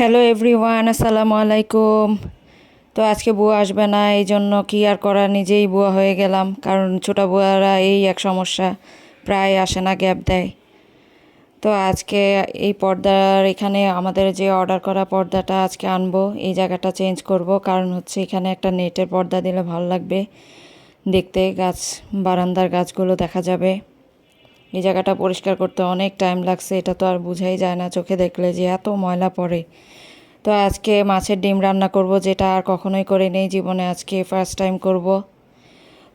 Hello everyone আসসালামু আলাইকুম। তো আজকে বুয়া আসবে না এই জন্য কি আর করা নিজেই বুয়া হয়ে গেলাম, কারণ ছোটো বুয়ারা এই এক সমস্যা, প্রায় আসে না, গ্যাপ দেয়। তো আজকে এই পর্দার এখানে আমাদের যে অর্ডার করা পর্দাটা আজকে আনব, এই জায়গাটা চেঞ্জ করব, কারণ হচ্ছে এখানে একটা নেটের পর্দা দিলে ভালো লাগবে। দেখতে গাছ, বারান্দার গাছগুলো দেখা যাবে। এই জায়গাটা পরিষ্কার করতে অনেক টাইম লাগছে, এটা তো আর বুঝাই যায় না চোখে দেখলে যে এত ময়লা পড়ে। তো আজকে মাছের ডিম রান্না করব, যেটা আর কখনোই করে নেই জীবনে আজকে ফার্স্ট টাইম করব।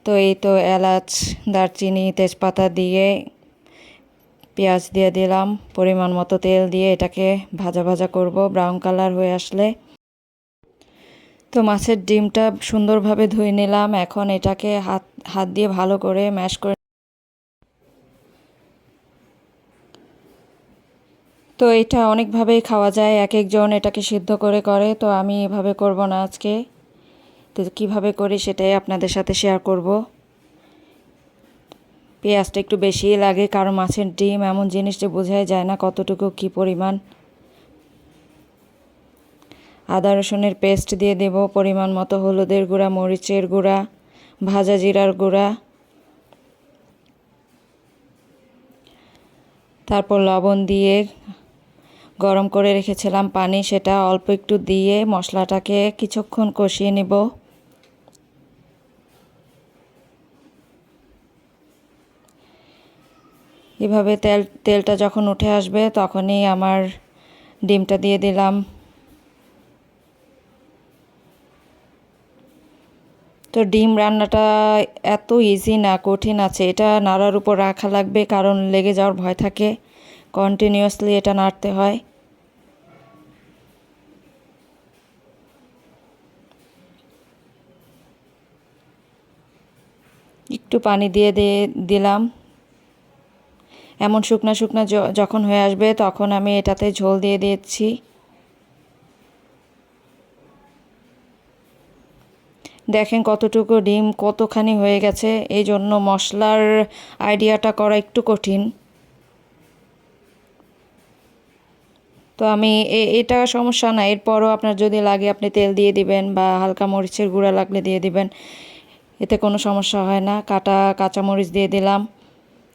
তো এই তো এলাচ, দারচিনি, তেজপাতা দিয়ে পেঁয়াজ দিয়ে দিলাম, পরিমাণ মতো তেল দিয়ে এটাকে ভাজা ভাজা করব ব্রাউন কালার হয়ে আসলে। তো মাছের ডিমটা সুন্দরভাবে ধুয়ে নিলাম, এখন এটাকে হাত হাত দিয়ে ভালো করে ম্যাশ করে তো এটা অনেকভাবেই খাওয়া যায় এক একজন এটাকে সিদ্ধ করে করে, তো আমি এভাবে করব না আজকে। তো কীভাবে করি সেটাই আপনাদের সাথে শেয়ার করব। পেঁয়াজটা একটু বেশিই লাগে, কারণ মাছের ডিম এমন জিনিস যে বোঝাই যায় না কতটুকু কি পরিমাণ। আদা রসুনের পেস্ট দিয়ে দেব, পরিমাণ মতো হলুদের গুঁড়া, মরিচের গুঁড়া, ভাজা জিরার গুঁড়া। তারপর লবণ দিয়ে গরম করে রেখেছিলাম পানি, সেটা অল্প একটু দিয়ে মশলাটাকে কিছুক্ষণ কষিয়ে নেব। এভাবে তেল, তেলটা যখন উঠে আসবে তখনই আমার ডিমটা দিয়ে দিলাম। তো ডিম রান্নাটা এত ইজি না, কঠিন আছে, এটা নাড়ার উপর রাখা লাগবে, কারণ লেগে যাওয়ার ভয় থাকে। কন্টিনিউয়াসলি এটা নাড়তে হয়। একটু পানি দিয়ে দিয়ে দিলাম। এমন শুকনা শুকনা যখন হয়ে আসবে তখন আমি এটাতে ঝোল দিয়ে দিচ্ছি। দেখেন কতটুকু ডিম, কতখানি হয়ে গেছে। এই জন্য মশলার আইডিয়াটা করা একটু কঠিন। তো আমি এটা সমস্যা না। এরপরও আপনার যদি লাগে আপনি তেল দিয়ে দিবেন বা হালকা মরিচের গুঁড়া লাগলে দিয়ে দিবেন। এতে কোনো সমস্যা হয় না। কাটা কাঁচামরিচ দিয়ে দিলাম।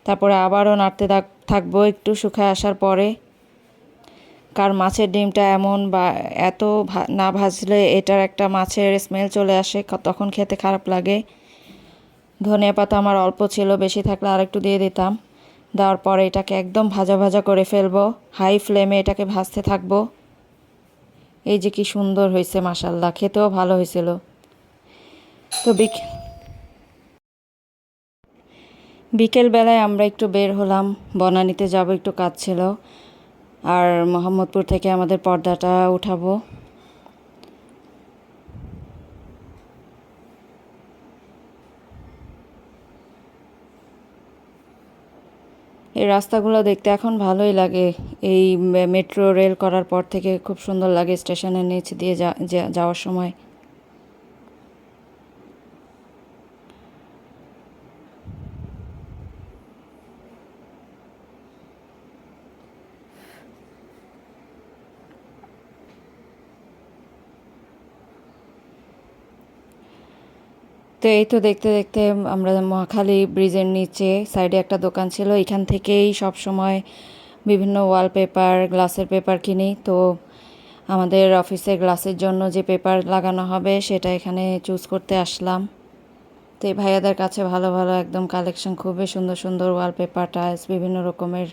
তারপরে আবারও নাড়তে থাকব একটু শুকায় আসার পরে। কার মাছের ডিমটা এমন বা এত না ভাজলে এটার একটা মাছের স্মেল চলে আসে তখন খেতে খারাপ লাগে। ধনিয়া পাতা আমার অল্প ছিল, বেশি থাকলে আর একটু দিয়ে দিতাম। দেওয়ার পরে এটাকে একদম ভাজা ভাজা করে ফেলব। হাই ফ্লেমে এটাকে ভাজতে থাকব। এই যে কি সুন্দর হয়েছে মাসাল্লাহ খেতেও ভালো হয়েছিল। তো বিকেলবেলায় আমরা একটু বের হলাম, বনানিতে যাব, একটু কাজ ছিল। আর মোহাম্মদপুর থেকে আমাদের পর্দাটা উঠাবো। এই রাস্তাগুলো দেখতে এখন ভালোই লাগে। এই মেট্রো রেল করার পর থেকে খুব সুন্দর লাগে স্টেশনের নিচ দিয়ে যাওয়ার সময়। তো এই তো দেখতে দেখতে আমরা মহাখালী ব্রিজের নিচে সাইডে একটা দোকান ছিল। এখান থেকেই সব সময় বিভিন্ন ওয়ালপেপার গ্লাসের পেপার কিনি। তো আমাদের অফিসের গ্লাসের জন্য যে পেপার লাগানো হবে সেটা এখানে চুজ করতে আসলাম। তো এই ভাইয়াদের কাছে ভালো ভালো একদম কালেকশন খুবই সুন্দর সুন্দর ওয়ালপেপার টাইলস বিভিন্ন রকমের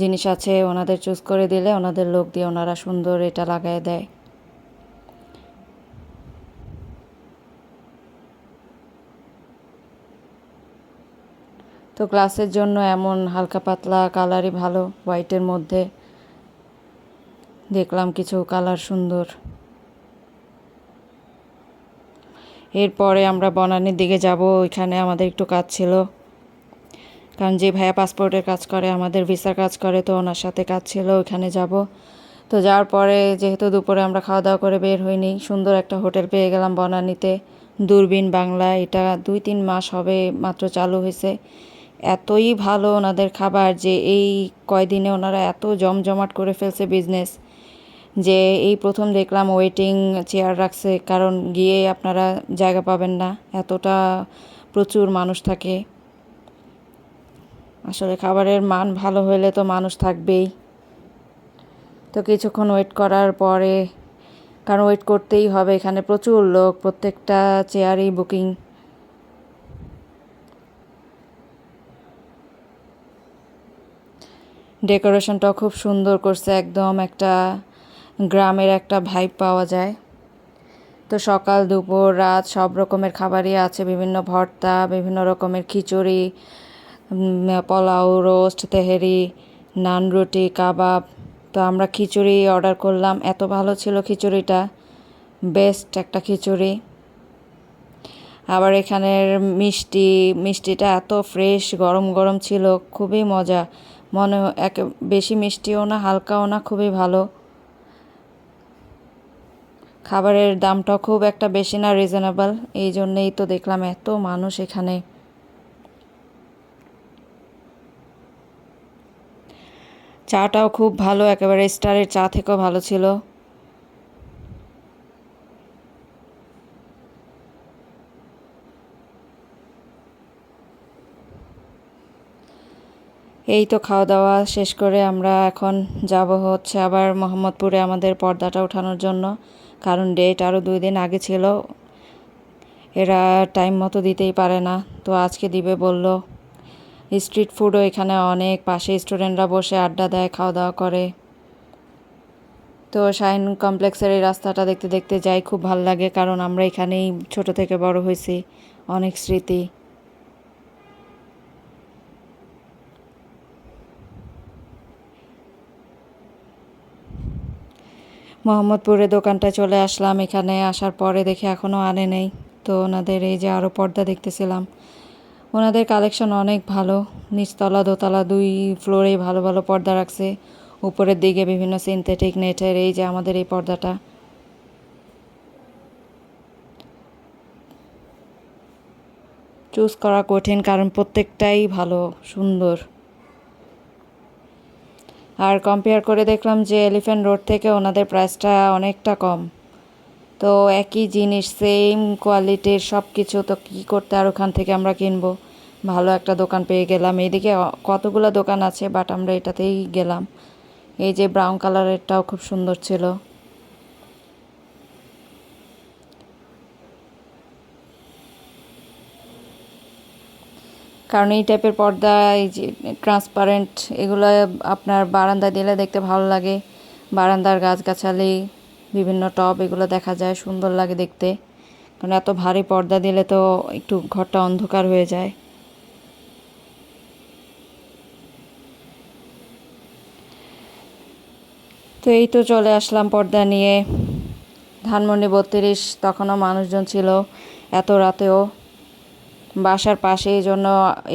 জিনিস আছে। ওনাদের চুজ করে দিলে ওনাদের লোক দিয়ে ওনারা সুন্দর এটা লাগায় দেয়। তো ক্লাসের জন্য এমন হালকা পাতলা কালারই ভালো, হোয়াইটের মধ্যে। দেখলাম কিছু কালার সুন্দর। এরপরে আমরা বনানির দিকে যাব, ওইখানে আমাদের একটু কাজ ছিল। কারণ যে ভাইয়া পাসপোর্টের কাজ করে, আমাদের ভিসার কাজ করে, তো ওনার সাথে কাজ ছিল, ওইখানে যাব। তো যাওয়ার পরে যেহেতু দুপুরে আমরা খাওয়া দাওয়া করে বের হইনি, সুন্দর একটা হোটেল পেয়ে গেলাম বনানিতে। দূরবীন বাংলা, এটা দুই তিন মাস হবে মাত্র চালু হয়েছে এতই ভালো ওনাদের খাবার যে এই কয়দিনে ওনারা এত জমজমাট করে ফেলছে বিজনেস যে এই প্রথম দেখলাম ওয়েটিং চেয়ার রাখছে, কারণ গিয়ে আপনারা জায়গা পাবেন না। এতটা প্রচুর মানুষ থাকে। আসলে খাবারের মান ভালো হলে তো মানুষ থাকবেই। তো কিছুক্ষণ ওয়েট করার পরে, কারণ ওয়েট করতেই হবে, এখানে প্রচুর লোক, প্রত্যেকটা চেয়ারই বুকিং ডেকোরেশনটাও খুব সুন্দর করছে, একদম একটা গ্রামের একটা ভাইব পাওয়া যায়। তো সকাল, দুপুর, রাত সব রকমের খাবারই আছে, বিভিন্ন ভর্তা, বিভিন্ন রকমের খিচুড়ি পোলাও, রোস্ট, তেহেরি, নান রুটি, কাবাব। তো আমরা খিচুড়ি অর্ডার করলাম, এত ভালো ছিল খিচুড়িটা বেস্ট একটা খিচুড়ি। আবার এখানের মিষ্টি, মিষ্টিটা এত ফ্রেশ গরম গরম ছিল, খুবই মজা। মনে এক বেশি মিষ্টিও না, হালকাও না, খুবই ভালো। খাবারের দামটা খুব একটা বেশি না রিজনেবল এই জন্যেই তো দেখলাম এত মানুষ এখানে। চাটাও খুব ভালো, একেবারে স্টারের চা থেকেও ভালো ছিল। এই তো খাওয়া দাওয়া শেষ করে আমরা এখন যাব হচ্ছে আবার মোহাম্মদপুরে আমাদের পর্দাটা ওঠানোর জন্য। কারণ ডেট আরও দুই দিন আগে ছিল। এরা টাইম মতো দিতেই পারে না। তো আজকে দিবে বলল। স্ট্রিট ফুডও এখানে অনেক। পাশে স্টুডেন্টরা বসে আড্ডা দেয় খাওয়া দাওয়া করে। তো শাইন কমপ্লেক্সের এই রাস্তাটা দেখতে দেখতে যাই, খুব ভালো লাগে। কারণ আমরা এখানেই ছোট থেকে বড় হয়েছি। অনেক স্মৃতি। মোহাম্মদপুরে দোকানটায় চলে আসলাম। এখানে আসার পরে দেখে এখনও আনে নেই। তো ওনাদের এই যে আরও পর্দা দেখতেছিলাম। ওনাদের কালেকশন অনেক ভালো। নিচতলা, দোতলা দুই ফ্লোরেই ভালো ভালো পর্দা রাখছে। উপরের দিকে বিভিন্ন সিনথেটিক নেটের এই যে আমাদের এই পর্দাটা। চুজ করা কঠিন, কারণ প্রত্যেকটাই ভালো, সুন্দর। আর কম্পেয়ার করে দেখলাম যে এলিফ্যান্ট রোড থেকে ওনাদের প্রাইসটা অনেকটা কম। তো একই জিনিস সেম কোয়ালিটির সব কিছু তো কী করতে আর ওখান থেকে আমরা কিনবো? ভালো একটা দোকান পেয়ে গেলাম। এইদিকে কতগুলো দোকান আছে বাট আমরা এটাতেই গেলাম। এই যে ব্রাউন কালারেরটাও খুব সুন্দর ছিল। কারণ এই টাইপের পর্দা, এই যে ট্রান্সপারেন্ট এগুলো আপনার বারান্দা দিলে দেখতে ভালো লাগে। বারান্দার গাছগাছালি, বিভিন্ন টব এগুলো দেখা যায়, সুন্দর লাগে দেখতে। কারণ এত ভারী পর্দা দিলে তো একটু ঘরটা অন্ধকার হয়ে যায়। তো এই তো চলে আসলাম পর্দা নিয়ে। ধানমন্ডি বত্রিশ, তখনও মানুষজন ছিল, এত রাতেও। বাসার পাশে এই জন্য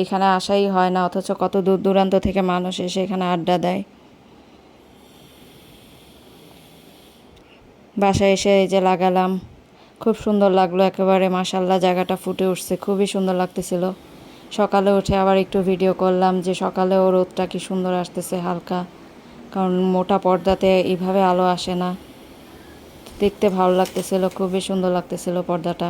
এখানে আসাই হয় না, অথচ কত দূর দূরান্ত থেকে মানুষ এসে এখানে আড্ডা দেয়। বাসায় এসে এই যে লাগালাম, খুব সুন্দর লাগল একেবারে মাসাল্লাহ জায়গাটা ফুটে উঠছে, খুবই সুন্দর লাগতেছিল। সকালে উঠে আবার একটু ভিডিও করলাম যে সকালেও রোদটা কি সুন্দর আসতেছে হালকা, কারণ মোটা পর্দাতে এইভাবে আলো আসে না। দেখতে ভালো লাগতেছিল, খুবই সুন্দর লাগতেছিল পর্দাটা।